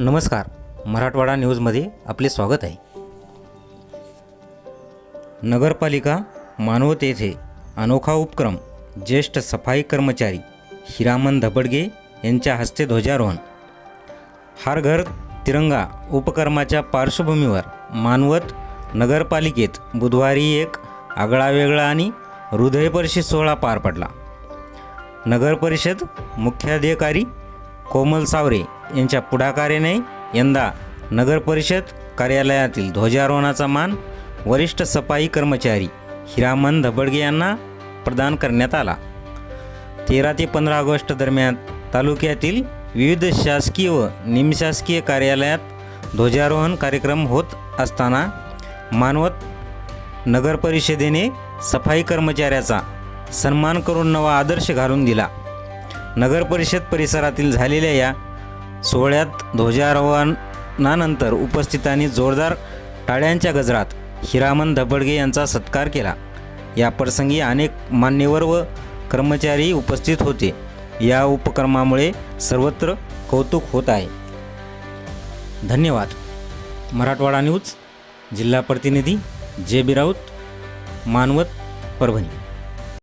नमस्कार. मराठवाडा न्यूजमध्ये आपले स्वागत आहे. नगरपालिका मानवत येथे अनोखा उपक्रम ज्येष्ठ सफाई कर्मचारी हिरामन धबडगे यांच्या हस्ते ध्वजारोहण. हर घर तिरंगा उपक्रमाच्या पार्श्वभूमीवर मानवत नगरपालिकेत बुधवारी एक आगळावेगळा आणि हृदयस्पर्शी सोहळा पार पडला. नगरपरिषद मुख्याधिकारी कोमल सावरे यांच्या पुढाकाराने यंदा नगर परिषद कार्यालयातील ध्वजारोहणाचा मान वरिष्ठ सफाई कर्मचारी हिरामन धबडगे यांना प्रदान करण्यात आला. तेरा ते पंधरा ऑगस्ट दरम्यान तालुक्यातील विविध शासकीय व निमशासकीय कार्यालयात ध्वजारोहण कार्यक्रम होत असताना मानवत नगरपरिषदेने सफाई कर्मचाऱ्याचा सन्मान करून नवा आदर्श घालून दिला. नगरपरिषद परिसरातील झालेल्या या सोहळ्यात ध्वजारोहणानंतर उपस्थितांनी जोरदार टाळ्यांच्या गजरात हिरामन धबडगे यांचा सत्कार केला. या प्रसंगी अनेक मान्यवर व कर्मचारी उपस्थित होते. या उपक्रमामुळे सर्वत्र कौतुक होत आहे. धन्यवाद. मराठवाडा न्यूज जिल्हा प्रतिनिधी जे बी राऊत मानवत परभणी.